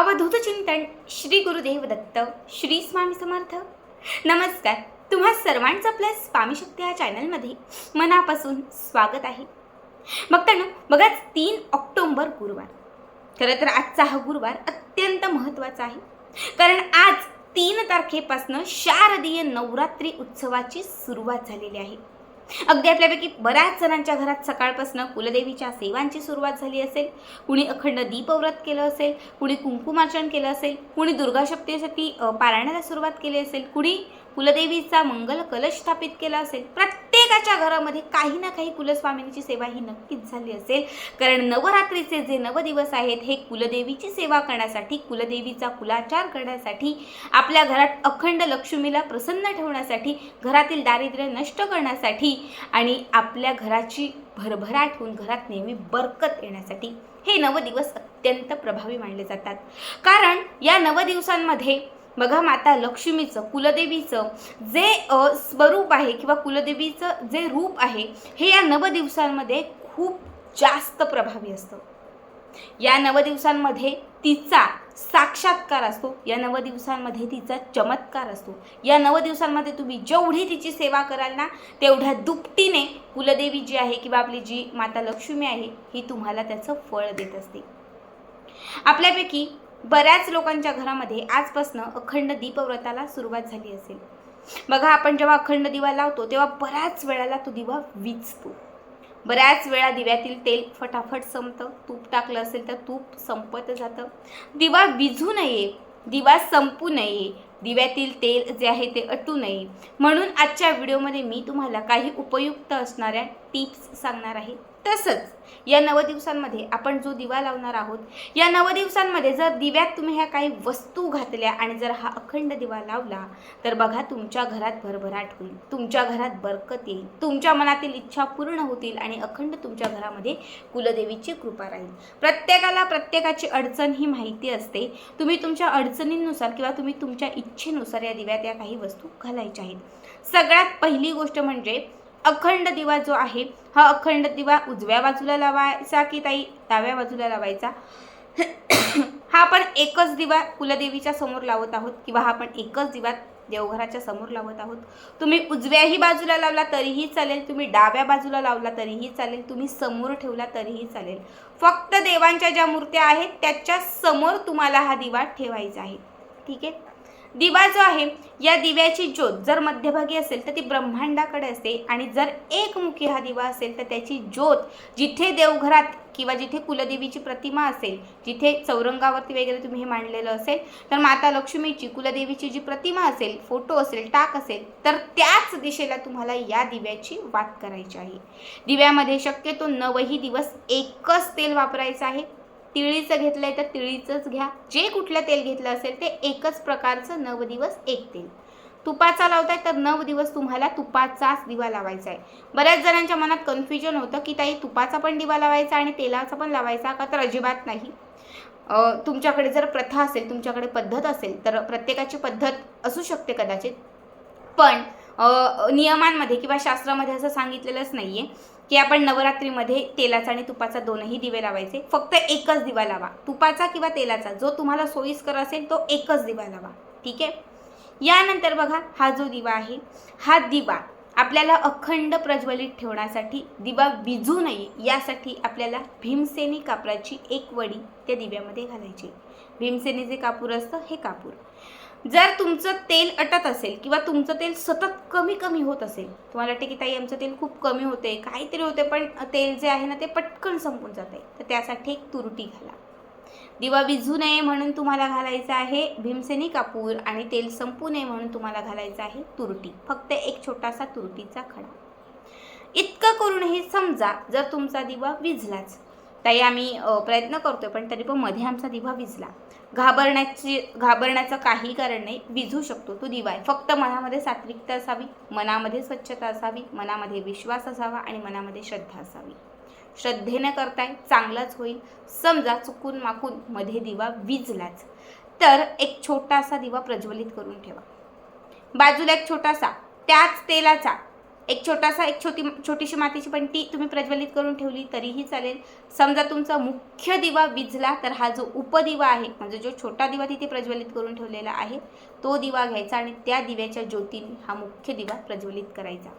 अवधूत चिंतन श्री गुरुदेव दत्त श्री स्वामी समर्थ. नमस्कार. तुम्हा सर्वांचं आपल्या स्वामी शक्ती या चॅनलमध्ये मनापासून स्वागत आहे. बघताना बघाच तीन ऑक्टोंबर गुरुवार. खरं तर आजचा हा गुरुवार अत्यंत महत्त्वाचा आहे. कारण आज तीन तारखेपासनं शारदीय नवरात्री उत्सवाची सुरुवात झालेली आहे. अगदी आपल्यापैकी बऱ्याच जणांच्या घरात सकाळपासून कुलदेवीच्या सेवांची सुरुवात झाली असेल. कुणी अखंड दीपव्रत केलं असेल कुणी कुंकुमार्चन केलं असेल कुणी दुर्गा सप्तशती पारायणाला सुरुवात केली असेल कुणी कुलदेवीचा मंगल कलश स्थापित केला असेल प्रत्येक प्रत्येकाच्या घरामध्ये काही ना काही कुलस्वामिनीची सेवा ही नक्कीच झाली असेल. कारण नवरात्रीचे जे नव दिवस आहेत हे कुलदेवीची सेवा करण्यासाठी कुलदेवीचा कुलाचार करण्यासाठी आपल्या घरात अखंड लक्ष्मीला प्रसन्न ठेवण्यासाठी घरातील दारिद्र्य नष्ट करण्यासाठी आणि आपल्या घराची भरभराट होऊन घरात नेहमी बरकत येण्यासाठी हे नवदिवस अत्यंत प्रभावी मानले जातात. कारण या नवदिवसांमध्ये बघा माता लक्ष्मीचं कुलदेवीचं जे स्वरूप आहे किंवा कुलदेवीचं जे रूप आहे हे या नवदिवसांमध्ये खूप जास्त प्रभावी असतं. या नवदिवसांमध्ये तिचा साक्षात्कार असतो या नवदिवसांमध्ये तिचा चमत्कार असतो. या नवदिवसांमध्ये तुम्ही जेवढी तिची सेवा कराल ना तेवढ्या दुपटीने कुलदेवी जी आहे किंवा आपली जी माता लक्ष्मी आहे ही तुम्हाला त्याचं फळ देत असते. आपल्यापैकी बऱ्याच लोकांच्या घरामध्ये आजपासनं अखंड दीपव्रताला सुरुवात झाली असेल. बघा आपण जेव्हा अखंड दिवा लावतो तेव्हा बऱ्याच वेळाला तो दिवा विजतो. बऱ्याच वेळा दिव्यातील तेल फटाफट संपतं तूप टाकलं असेल तर तूप संपत जातं. दिवा विझू नये दिवा संपू नये दिव्यातील तेल जे आहे ते अटू नये. म्हणून आजच्या व्हिडिओमध्ये मी तुम्हाला काही उपयुक्त असणाऱ्या टिप्स सांगणार आहे. तसंच या नवदिवसांमध्ये आपण जो दिवा लावणार आहोत या नवदिवसांमध्ये जर दिव्यात तुम्ही ह्या काही वस्तू घातल्या आणि जर हा अखंड दिवा लावला तर बघा तुमच्या घरात भरभराट होईल. तुमच्या घरात बरकत येईल. तुमच्या मनातील इच्छा पूर्ण होतील आणि अखंड तुमच्या घरामध्ये कुलदेवीची कृपा राहील. प्रत्येकाला प्रत्येकाची अडचण ही माहिती असते. तुम्ही तुमच्या अडचणींनुसार किंवा तुम्ही तुमच्या इच्छेनुसार या दिव्यात या काही वस्तू घालायच्या आहेत. सगळ्यात पहिली गोष्ट म्हणजे अखंड दिवा जो आहे हा अखंड दिवा उजव्या बाजूला लावायचा की ताई डाव्या बाजूला लावायचा. हा आपण एकच दिवा कुलदेवीच्या समोर लावत आहोत किंवा हा आपण एकच दिवा देवघराच्या समोर लावत आहोत. तुम्ही उजव्याही बाजूला लावला तरीही चालेल तुम्ही डाव्या बाजूला लावला तरीही चालेल तुम्ही समोर ठेवला तरीही चालेल. फक्त देवांच्या ज्या मूर्त्या आहेत त्याच्यासमोर तुम्हाला हा दिवा ठेवायचा आहे. ठीक आहे? दिवा जो आहे या दिव्याची ज्योत जर मध्यभागी असेल तर ती ब्रह्मांडाकडे असते आणि जर एकमुखी हा दिवा असेल तर त्याची ज्योत जिथे देवघरात किंवा जिथे कुलदेवीची प्रतिमा असेल जिथे चौरंगावरती वगैरे तुम्ही हे मांडलेलं असेल तर माता लक्ष्मीची कुलदेवीची जी प्रतिमा असेल फोटो असेल टाक असेल तर त्याच दिशेला तुम्हाला या दिव्याची वात करायची आहे. दिव्यामध्ये शक्यतो नवही दिवस एकच तेल वापरायचं आहे. तिळीचं घेतलंय तर तिळीचंच घ्या. जे कुठलं तेल घेतलं असेल ते एकच प्रकारचं नव दिवस एक तेल. तुपाचा लावताय तर नव दिवस तुम्हाला तुपाचाच दिवा लावायचा आहे बऱ्याच जणांच्या मनात कन्फ्युजन होतं की ताई तुपाचा पण दिवा लावायचा आणि तेलाचा पण लावायचा का? तर अजिबात नाही. तुमच्याकडे जर प्रथा असेल तुमच्याकडे पद्धत असेल तर प्रत्येकाची पद्धत असू शकते कदाचित. पण नियमांमध्ये किंवा शास्त्रामध्ये असं सांगितलेलंच नाही आहे की आपण नवरात्रीमध्ये तेलाचा आणि तुपाचा दोनही दिवे लावायचे. फक्त एकच दिवा लावा. तुपाचा किंवा तेलाचा. जो तुम्हाला सोयीस्कर असेल तो एकच दिवा लावा. ठीक आहे? यानंतर बघा हा जो दिवा आहे हा दिवा आपल्याला अखंड प्रज्वलित ठेवण्यासाठी दिवा विजू नये यासाठी आपल्याला भीमसेनी कापराची एक वडी त्या दिव्यामध्ये घालायची. भीमसेनीचे कापूर असतं हे कापूर. जर तुमचं तेल अटत असेल किंवा तुमचं तेल सतत कमी कमी होत असेल तुम्हाला वाटते की ताई आमचं तेल खूप कमी होते काहीतरी होते पण तेल जे आहे ना ते पटकन संपून जाते तर त्यासाठी एक तुरटी घाला. दिवा विझू नये म्हणून तुम्हाला घालायचं आहे भीमसेनी कापूर आणि तेल संपू नये म्हणून तुम्हाला घालायचं आहे तुरटी. फक्त एक छोटासा तुरटीचा खडा. इतकं करूनही समजा जर तुमचा दिवा विझलाच. ताई आम्ही प्रयत्न करतोय पण तरी पण मध्ये आमचा दिवा विझला. घाबरण्याची घाबरण्याचं काही कारण नाही. विझू शकतो तो दिवा आहे. फक्त मनामध्ये सात्विकता असावी मनामध्ये स्वच्छता असावी मनामध्ये विश्वास असावा आणि मनामध्ये श्रद्धा असावी. श्रद्धेनं करताय चांगलंच होईल. समजा चुकून माकून मध्ये दिवा विजलाच. तर एक छोटासा दिवा प्रज्वलित करून ठेवा. बाजूला एक छोटासा त्याच तेलाचा एक छोटासा एक छोटी छोटीशी मातीची पणती तुम्ही प्रज्वलित करून ठेवली तरीही चालेल. समजा तुमचा मुख्य दिवा विझला तर हा जो उपदिवा आहे म्हणजे जो छोटा दिवा तिथे प्रज्वलित करून ठेवलेला आहे तो दिवा घ्यायचा आणि त्या दिव्याच्या ज्योतीने हा मुख्य दिवा प्रज्वलित करायचा.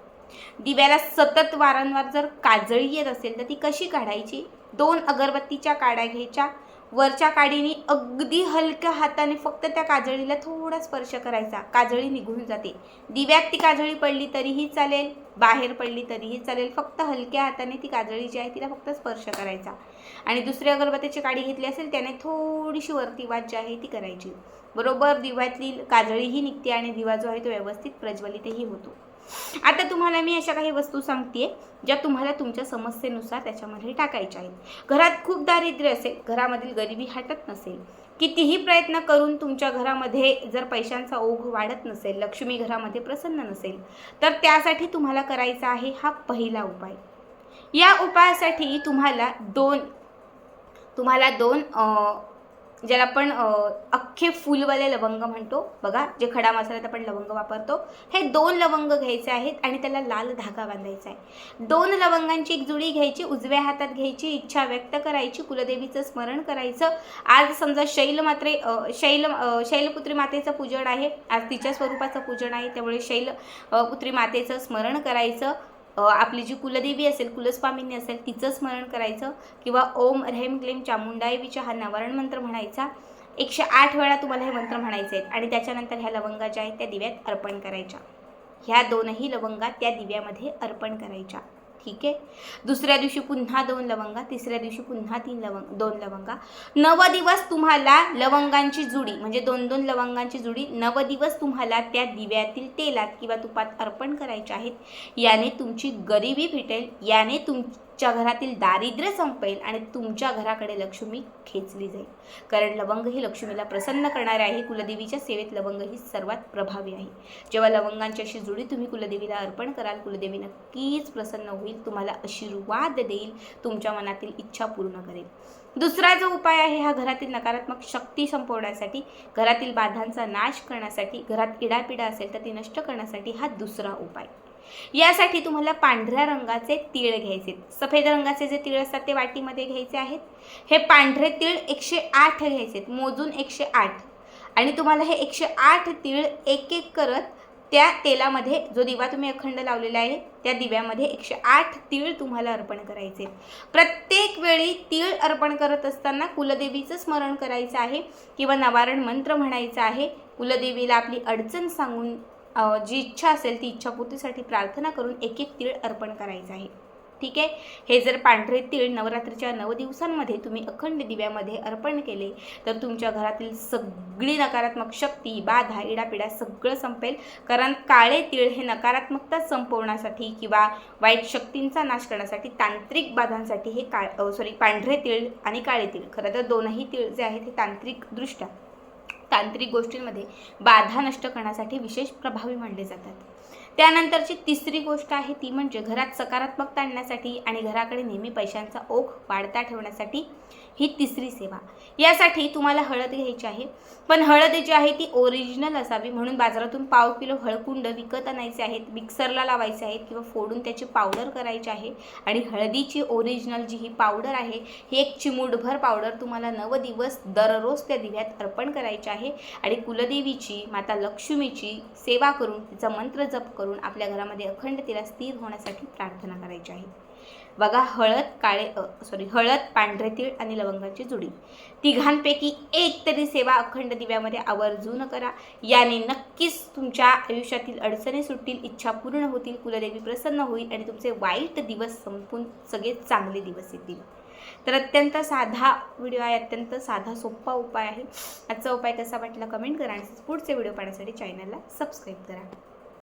दिव्याला सतत वारंवार जर काजळी येत असेल तर ती कशी काढायची? दोन अगरबत्तीच्या काड्या घ्यायच्या वरच्या काडीने अगदी हलक्या हाताने फक्त त्या काजळीला थोडा स्पर्श करायचा. काजळी निघून जाते. दिव्यात ती काजळी पडली तरीही चालेल बाहेर पडली तरीही चालेल फक्त हलक्या हाताने ती काजळी जी आहे तिला फक्त स्पर्श करायचा. आणि दुसरी अगरबत्तीची काडी घेतली असेल त्याने थोडीशी वरती वाट जी आहे ती करायची. बरोबर दिव्यातली काजळीही निघते आणि दिवा जो आहे तो व्यवस्थित प्रज्वलितही होतो. आता तुम्हाला मी अशा काही वस्तू सांगते ज्या तुम्हाला तुमच्या समस्येनुसार त्याच्यामध्ये टाकायच्या आहेत. घरात खूप दारिद्र्य असेल घरामधील गरिबी हटत नसेल कितीही प्रयत्न करून तुमच्या घरामध्ये जर पैशांचा ओघ वाढत नसेल लक्ष्मी घरामध्ये प्रसन्न नसेल तर त्यासाठी तुम्हाला करायचा आहे हा पहिला उपाय. या उपायासाठी तुम्हाला दोन तुम्हाला दोन ज्याला आपण अख्खे फुलवाले लवंग म्हणतो. बघा जे खडा मसाल्यात आपण लवंग वापरतो हे दोन लवंग घ्यायचे आहेत आणि त्याला लाल धागा बांधायचा आहे. दोन लवंगांची एक जुडी घ्यायची उजव्या हातात घ्यायची इच्छा व्यक्त करायची कुलदेवीचं स्मरण करायचं. आज समजा शैल मात्रे शैल शैलपुत्री मातेचं पूजन आहे. आज तिच्या स्वरूपाचं पूजन आहे त्यामुळे शैल पुत्री मातेचं स्मरण करायचं. आपली जी कुलदेवी असेल कुलस्वामिनी असेल तिचं स्मरण करायचं किंवा ओम ह्रेम क्लेम चामुंडादेवीचा हा नवरण मंत्र म्हणायचा. एकशे आठ वेळा तुम्हाला हे मंत्र म्हणायचे आहेत आणि त्याच्यानंतर ह्या लवंगा ज्या आहेत त्या दिव्यात अर्पण करायच्या. ह्या दोनही लवंगा त्या दिव्यामध्ये अर्पण करायच्या. ठीक आहे. दुसऱ्या दिवशी पुन्हा दोन लवंगा तिसऱ्या दिवशी पुन्हा तीन लवंग दोन लवंगा. नव दिवस तुम्हाला लवंगांची जुडी म्हणजे दोन दोन लवंगांची जुडी नव दिवस तुम्हाला त्या दिव्यातील तेलात किंवा तुपात अर्पण करायचे आहेत. याने तुमची गरिबी फिटेल याने तुम च्या घरातील दारिद्र्य संपेल आणि तुमच्या घराकडे लक्ष्मी खेचली जाईल. कारण लवंग ही लक्ष्मीला प्रसन्न करणारे आहे. कुलदेवीच्या सेवेत लवंग ही सर्वात प्रभावी आहे. जेव्हा लवंगांच्याशी अशी जुडी तुम्ही कुलदेवीला अर्पण कराल कुलदेवी नक्कीच प्रसन्न होईल तुम्हाला आशीर्वाद देईल तुमच्या मनातील इच्छा पूर्ण करेल. दुसरा जो उपाय आहे हा घरातील नकारात्मक शक्ती संपवण्यासाठी घरातील बाधांचा नाश करण्यासाठी घरात इडापिडा असेल तर ती नष्ट करण्यासाठी हा दुसरा उपाय. यासाठी तुम्हाला पांढऱ्या रंगाचे तीळ घ्यायचे. सफेद रंगाचे जे तीळ असतात ते वाटीमध्ये घ्यायचे आहेत. हे पांढरे तीळ एकशे आठ घ्यायचे मोजून एकशे आठ. आणि तुम्हाला हे एकशे आठ तीळ एक एक करत त्या तेलामध्ये जो दिवा तुम्ही अखंड लावलेला आहे त्या दिव्यामध्ये एकशे आठ तीळ तुम्हाला अर्पण करायचे. प्रत्येक वेळी तीळ अर्पण करत असताना कुलदेवीचं स्मरण करायचं आहे किंवा नवारण मंत्र म्हणायचं आहे. कुलदेवीला आपली अडचण सांगून जी इच्छा असेल ती इच्छापूर्तीसाठी प्रार्थना करून एक एक तीळ अर्पण करायचं आहे. ठीक आहे? हे जर पांढरे तीळ नवरात्रीच्या नऊ दिवसांमध्ये तुम्ही अखंड दिव्यामध्ये अर्पण केले तर तुमच्या घरातील सगळी नकारात्मक शक्ती बाधा इडापिडा सगळं संपेल. कारण काळे तीळ हे नकारात्मकता संपवण्यासाठी किंवा वाईट शक्तींचा नाश करण्यासाठी तांत्रिक बाधांसाठी हे काळ सॉरी पांढरे तीळ आणि काळे तीळ. खरं तर दोनही तीळ जे आहेत हे तांत्रिकदृष्ट्या तांत्रिक गोष्टींमध्ये बाधा नष्ट करण्यासाठी विशेष प्रभावी मानले जातात. त्यानंतरची तिसरी गोष्ट आहे ती म्हणजे घरात सकारात्मकता आणण्यासाठी आणि घराकडे नेहमी पैशांचा ओघ वाढता ठेवण्यासाठी ही तिसरी सेवा. यासाठी तुम्हाला हळद घ्यायची आहे. पण हळद जी आहे ती ओरिजिनल असावी म्हणून बाजारातून पाव किलो हळकुंड विकत आणायचे आहेत मिक्सरला लावायचे आहेत किंवा फोडून त्याची पावडर करायची आहे. आणि हळदीची ओरिजिनल जी ही पावडर आहे ही एक चिमूटभर पावडर तुम्हाला नव दिवस दररोज त्या दिव्यात अर्पण करायची आहे. आणि कुलदेवीची माता लक्ष्मीची सेवा करून तिचा मंत्र जप करून आपल्या घरामध्ये अखंड तिला स्थिर होण्यासाठी प्रार्थना करायची आहे. बघा हळद काळे सॉरी हळद पांढरे तीळ आणि लवंगाची जुडी. तिघांपैकी एक तरी सेवा अखंड दिव्यामध्ये आवर्जून करा. याने नक्कीच तुमच्या आयुष्यातील अडचणी सुटतील इच्छा पूर्ण होतील कुलदेवी प्रसन्न होईल आणि तुमचे वाईट दिवस संपून सगळे चांगले दिवस येतील. तर अत्यंत साधा व्हिडिओ आहे अत्यंत साधा सोपा उपाय आहे. आजचा उपाय कसा वाटला कमेंट करा आणि पुढचे व्हिडिओ पाहण्यासाठी चॅनलला सबस्क्राईब करा.